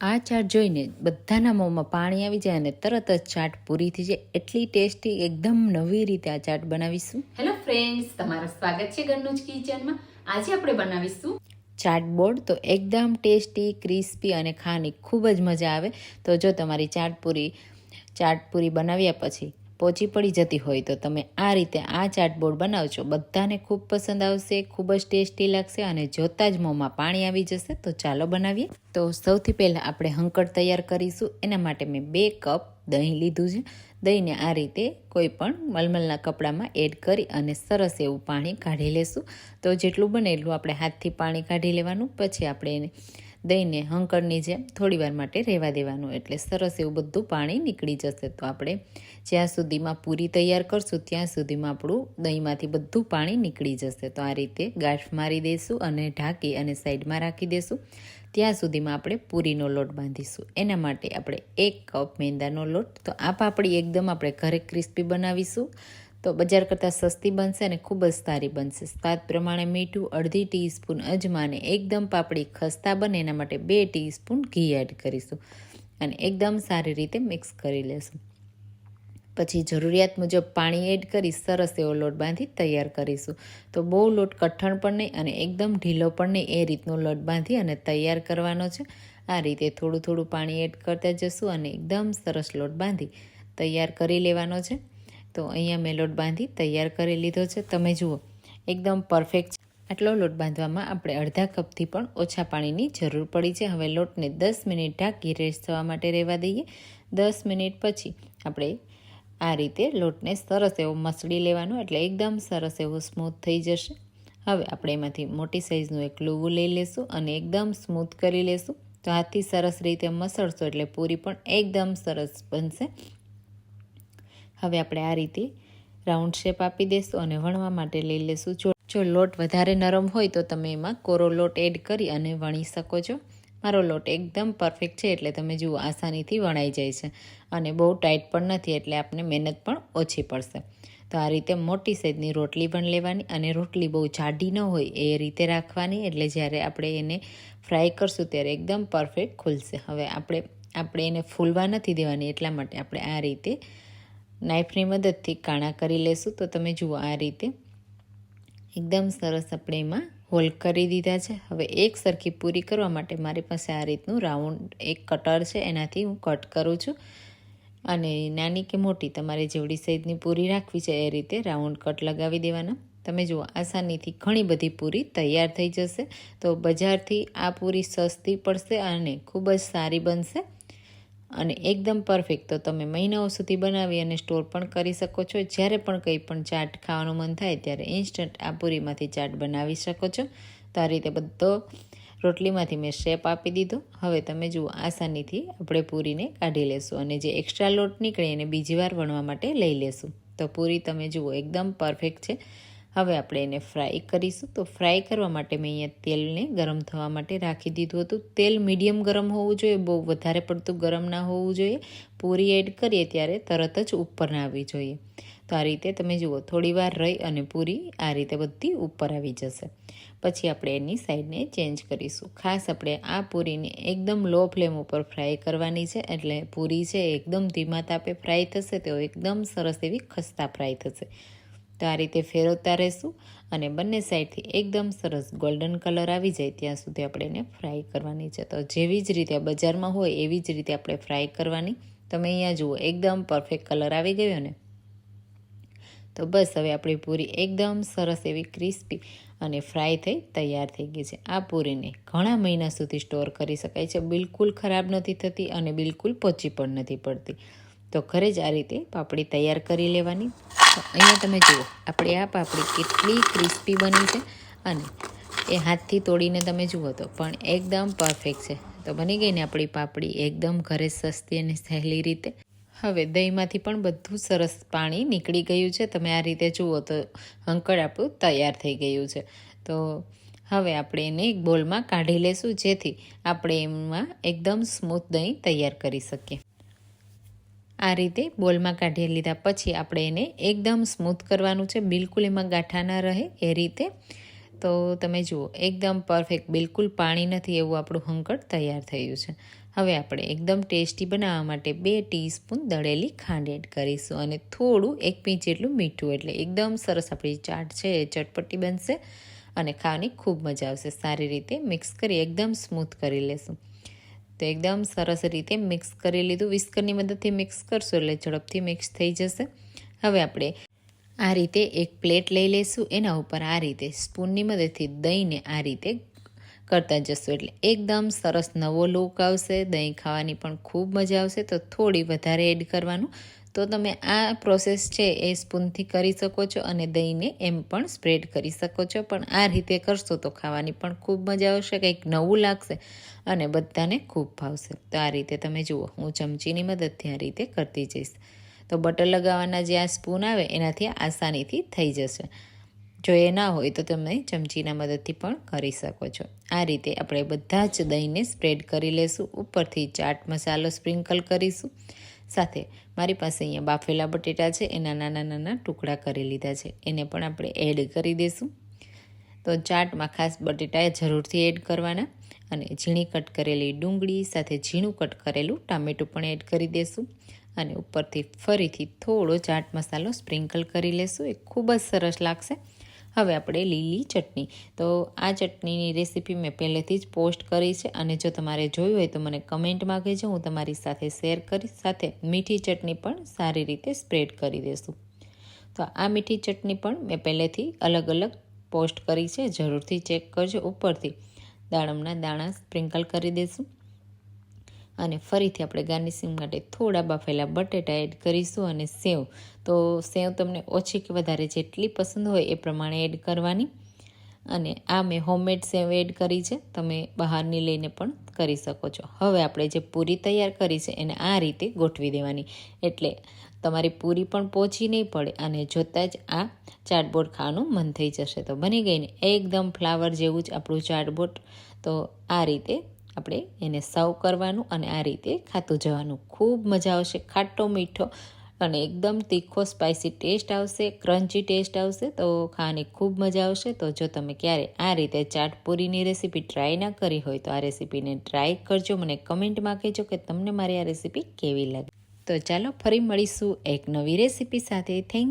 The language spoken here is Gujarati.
આ ચાટ જોઈને બધાના મોંમાં પાણી આવી જાય અને તરત જ ચાટ પૂરી થઈ જાય. એટલી ટેસ્ટી એકદમ નવી રીતે આ ચાટ બનાવીશું. હેલો ફ્રેન્ડ્સ તમારું સ્વાગત છે ઘરનું જ કિચનમાં. આજે આપણે બનાવીશું ચાટ બોર્ડ તો એકદમ ટેસ્ટી ક્રિસ્પી અને ખાની ખૂબ જ મજા આવે. તો જો તમારી ચાટ પૂરી ચાટ પૂરી બનાવ્યા પછી પોચી પડી જતી હોય તો તમે આ રીતે આ ચાટબોર્ડ બનાવજો. બધાને ખૂબ પસંદ આવશે, ખૂબ જ ટેસ્ટી લાગશે અને જોતાં જ મોંમાં પાણી આવી જશે તો ચાલો બનાવીએ. તો સૌથી પહેલાં આપણે હંકડ તૈયાર કરીશું. એના માટે મેં બે કપ દહીં લીધું છે. દહીંને આ રીતે કોઈ પણ મલમલના કપડામાં એડ કરી અને સરસ એવું પાણી કાઢી લેશું. તો જેટલું બને એટલું આપણે હાથથી પાણી કાઢી લેવાનું. પછી આપણે એને દહીંને હંકળની જેમ થોડીવાર માટે રહેવા દેવાનું. એટલે સરસ એવું બધું પાણી નીકળી જશે. તો આપણે જ્યાં સુધીમાં પૂરી તૈયાર કરશું, ત્યાં સુધીમાં આપણું દહીંમાંથી બધું પાણી નીકળી જશે. તો આ રીતે ગાંઠ મારી દઈશું અને ઢાંકી અને સાઈડમાં રાખી દઈશું. ત્યાં સુધીમાં આપણે પૂરીનો લોટ બાંધીશું. એના માટે આપણે એક કપ મેંદાનો લોટ. તો આ પાપડી એકદમ આપણે ઘરે ક્રિસ્પી બનાવીશું. તો બજાર કરતાં સસ્તી બનશે અને ખૂબ જ સારી બનશે. સ્વાદ પ્રમાણે મીઠું, અડધી ટીસ્પૂન અજમાને એકદમ પાપડી ખસ્તા બને, એના માટે બે ટીસ્પૂન ઘી એડ કરીશું અને એકદમ સારી રીતે મિક્સ કરી લેશું. પછી જરૂરિયાત મુજબ પાણી એડ કરી સરસ એવો લોટ બાંધી તૈયાર કરીશું. તો બહુ લોટ કઠણ પણ નહીં અને એકદમ ઢીલો પણ નહીં, એ રીતનો લોટ બાંધી અને તૈયાર કરવાનો છે. આ રીતે થોડું થોડું પાણી એડ કરતા જશું અને એકદમ સરસ લોટ બાંધી તૈયાર કરી લેવાનો છે. તો અહીંયા મેં લોટ બાંધી તૈયાર કરી લીધો છે. તમે જુઓ, એકદમ પરફેક્ટ આટલો લોટ બાંધવામાં આપણે અડધા કપથી પણ ઓછા પાણીની જરૂર પડી છે. હવે લોટને દસ મિનિટ ઢાંકી રેસ્ટ થવા માટે રહેવા દઈએ. દસ મિનિટ પછી આપણે આ રીતે લોટને સરસ એવો મસળી લેવાનો, એટલે એકદમ સરસ એવો સ્મૂથ થઈ જશે. હવે આપણે એમાંથી મોટી સાઇઝનું એક લુવું લઈ લેશું અને એકદમ સ્મૂથ કરી લેશું. તો હાથથી સરસ રીતે મસળશો એટલે પૂરી પણ એકદમ સરસ બનશે. હવે આપણે આ રીતે રાઉન્ડ શેપ આપી દઈશું અને વણવા માટે લઈ લેશું. જો જો લોટ વધારે નરમ હોય તો તમે એમાં કોરો લોટ એડ કરી અને વણી શકો છો. મારો લોટ એકદમ પરફેક્ટ છે એટલે તમે જુઓ આસાનીથી વણાઈ જાય છે અને બહુ ટાઈટ પણ નથી એટલે આપણે મહેનત પણ ઓછી પડશે. તો આ રીતે મોટી સાઈઝની રોટલી પણ લેવાની અને રોટલી બહુ જાડી ન હોય એ રીતે રાખવાની એટલે જ્યારે આપણે એને ફ્રાય કરશું ત્યારે એકદમ પરફેક્ટ ખુલશે. હવે આપણે આપણે એને ફૂલવા નથી દેવાની એટલા માટે આપણે આ રીતે નાઇફની મદદથી કાણા કરી લેશું. તો તમે જુઓ આ રીતે એકદમ સરસ આપણે એમાં હોલ કરી દીધા છે. હવે એક સરખી પૂરી કરવા માટે મારી પાસે આ રીતનું રાઉન્ડ એક કટર છે. એનાથી હું કટ કરું છું. અને નાની કે મોટી તમારે જેવડી સાઈઝની પૂરી રાખવી છે એ રીતે રાઉન્ડ કટ લગાવી દેવાના. તમે જુઓ આસાનીથી ઘણી બધી પૂરી તૈયાર થઈ જશે. તો બજારથી આ પૂરી સસ્તી પડશે અને ખૂબ જ સારી બનશે. અને એકદમ પરફેક્ટ તો તમે મહિનાઓ સુધી બનાવી અને સ્ટોર પણ કરી શકો છો. જ્યારે પણ કંઈ પણ ચાટ ખાવાનું મન થાય ત્યારે ઇન્સ્ટન્ટ આ પૂરીમાંથી ચાટ બનાવી શકો છો. તો આ રીતે બધો રોટલીમાંથી મેં શેપ આપી દીધો. હવે તમે જુઓ, આસાનીથી આપણે પૂરીને કાઢી લેશું અને જે એક્સ્ટ્રા લોટ નીકળે એને બીજી વાર વણવા માટે લઈ લેશું. તો પૂરી તમે જુઓ, એકદમ પરફેક્ટ છે. હવે આપણે એને ફ્રાય કરીશું. તો ફ્રાય કરવા માટે મેં અહીંયા તેલને ગરમ થવા માટે રાખી દીધું હતું. તેલ મીડિયમ ગરમ હોવું જોઈએ, બહુ વધારે પડતું ગરમ ના હોવું જોઈએ. પૂરી એડ કરીએ ત્યારે તરત જ ઉપર ના આવવી જોઈએ. તો આ રીતે તમે જુઓ, થોડી વાર રહી અને પૂરી આ રીતે બધી ઉપર આવી જશે. પછી આપણે એની સાઈડને ચેન્જ કરીશું. ખાસ આપણે આ પૂરીને એકદમ લો ફ્લેમ ઉપર ફ્રાય કરવાની છે. એટલે પૂરી છે એકદમ ધીમા તાપે ફ્રાય થશે, તો એકદમ સરસ એવી ખસ્તા ફ્રાય થશે. તો આ રીતે ફેરવતા રહેશું અને બંને સાઈડથી એકદમ સરસ ગોલ્ડન કલર આવી જાય ત્યાં સુધી આપણે એને ફ્રાય કરવાની છે. તો જેવી જ રીતે બજારમાં હોય એવી જ રીતે આપણે ફ્રાય કરવાની. તમે અહીંયા જુઓ, એકદમ પરફેક્ટ કલર આવી ગયો ને. તો બસ હવે આપણી પૂરી એકદમ સરસ એવી ક્રિસ્પી અને ફ્રાય થઈ, તૈયાર થઈ ગઈ છે. આ પૂરીને ઘણા મહિના સુધી સ્ટોર કરી શકાય છે. બિલકુલ ખરાબ નથી થતી અને બિલકુલ પોચી પણ નથી પડતી. તો ઘરે જ આ રીતે પાપડી તૈયાર કરી લેવાની. અહીંયા તમે જુઓ, આપણે આ પાપડી કેટલી ક્રિસ્પી બની છે અને એ હાથથી તોડીને તમે જુઓ તો પણ એકદમ પરફેક્ટ છે. તો બની ગઈ ને આપણી પાપડી એકદમ ઘરે સસ્તી અને સહેલી રીતે. હવે દહીંમાંથી પણ બધું સરસ પાણી નીકળી ગયું છે. તમે આ રીતે જુઓ તો હંકળ આપણું તૈયાર થઈ ગયું છે. તો હવે આપણે એને એક બોલમાં કાઢી લેશું જેથી આપણે એમાં એકદમ સ્મૂથ દહીં તૈયાર કરી શકીએ. આ રીતે બોલમાં કાઢી લીધા પછી આપણે એને એકદમ સ્મૂથ કરવાનું છે. બિલકુલ એમાં ગાંઠા ના રહે એ રીતે. તો તમે જુઓ, એકદમ પરફેક્ટ, બિલકુલ પાણી નથી એવું આપણું હંકટ તૈયાર થયું છે. હવે આપણે એકદમ ટેસ્ટી બનાવવા માટે બે ટીસ્પૂન દળેલી ખાંડ એડ કરીશું અને થોડું એક પીંચ જેટલું મીઠું, એટલે એકદમ સરસ આપણી ચાટ છે એ ચટપટી બનશે અને ખાવાની ખૂબ મજા આવશે. સારી રીતે મિક્સ કરી એકદમ સ્મૂથ કરી લેશું. તો એકદમ સરસ રીતે મિક્સ કરી લીધું. વિસ્કરની મદદથી મિક્સ કરશું એટલે ઝડપથી મિક્સ થઈ જશે. હવે આપણે આ રીતે એક પ્લેટ લઈ લઈશું. એના ઉપર આ રીતે સ્પૂનની મદદથી દહીંને આ રીતે કરતા જશું. એટલે એકદમ સરસ નવો લુક આવશે. દહીં ખાવાની પણ ખૂબ મજા આવશે. તો થોડી વધારે એડ કરવાનું. તો તમે આ પ્રોસેસ છે એ સ્પૂનથી કરી શકો છો અને દહીંને એમ પણ સ્પ્રેડ કરી શકો છો. પણ આ રીતે કરશો તો ખાવાની પણ ખૂબ મજા આવશે, કંઈક નવું લાગશે અને બધાને ખૂબ ભાવશે. તો આ રીતે તમે જુઓ, હું ચમચીની મદદથી આ રીતે કરતી જઈશ. તો બટર લગાવવાના જે આ સ્પૂન આવે, એનાથી આસાનીથી થઈ જશે. જો એ ના હોય તો તમે ચમચીના મદદથી પણ કરી શકો છો. આ રીતે આપણે બધા જ દહીંને સ્પ્રેડ કરી લેશું. ઉપરથી ચાટ મસાલો સ્પ્રિંકલ કરીશું. સાથે મારી પાસે અહીંયા બાફેલા બટેટા છે, એના નાના નાના ટુકડા કરી લીધા છે. એને પણ આપણે એડ કરી દઈશું તો ચાટમાં ખાસ બટેટા જરૂરથી એડ કરવાના અને ઝીણી કટ કરેલી ડુંગળી સાથે ઝીણું કટ કરેલું ટામેટું પણ એડ કરી દઈશું અને ઉપરથી ફરીથી થોડો ચાટ મસાલો સ્પ્રિંકલ કરી લેશું. એ ખૂબ જ સરસ લાગશે. હવે આપણે લીલી ચટણી. તો આ ચટણીની રેસીપી મેં પહેલેથી જ પોસ્ટ કરી છે અને જો તમારે જોયું હોય તો મને કમેન્ટમાં કહેજો. હું તમારી સાથે શેર કરીશ. સાથે મીઠી ચટણી પણ સારી રીતે સ્પ્રેડ કરી દેશું. તો આ મીઠી ચટણી પણ મેં પહેલેથી અલગ અલગ પોસ્ટ કરી છે. જરૂરથી ચેક કરજો ઉપરથી. દાડમના દાણા સ્પ્રિંકલ કરી દઈશું અને ફરીથી આપણે ગાર્નિશિંગ માટે થોડા બાફેલા બટેટા એડ કરીશું અને સેવ. તો સેવ તમને ઓછી કે વધારે જેટલી પસંદ હોય એ પ્રમાણે એડ કરવાની. અને આ મેં હોમમેડ સેવ એડ કરી છે. તમે બહારની લઈને પણ કરી શકો છો. હવે આપણે જે પૂરી તૈયાર કરી છે એને આ રીતે ગોઠવી દેવાની. એટલે તમારી પૂરી પણ પહોંચી નહીં પડે અને જોતાં જ આ ચાટબોટ ખાવાનું મન થઈ જશે. તો બની ગઈને એકદમ ફ્લાવર જેવું જ આપણું ચાટબોટ. તો આ રીતે આપણે એને સર્વ કરવાનું અને આ રીતે ખાતું જવાનું. ખૂબ મજા આવશે, ખાટો મીઠો અને એકદમ તીખો સ્પાઇસી ટેસ્ટ આવશે ક્રન્ચી ટેસ્ટ આવશે, તો ખાવાની ખૂબ મજા આવશે. તો જો તમે ક્યારે આ રીતે ચાટ પૂરીની રેસીપી ટ્રાય ના કરી હોય, તો આ રેસીપીને ટ્રાય કરજો. મને કમેન્ટમાં કહેજો કે તમને મારી આ રેસીપી કેવી લાગે. તો ચાલો ફરી મળીશું એક નવી રેસીપી સાથે. થેન્ક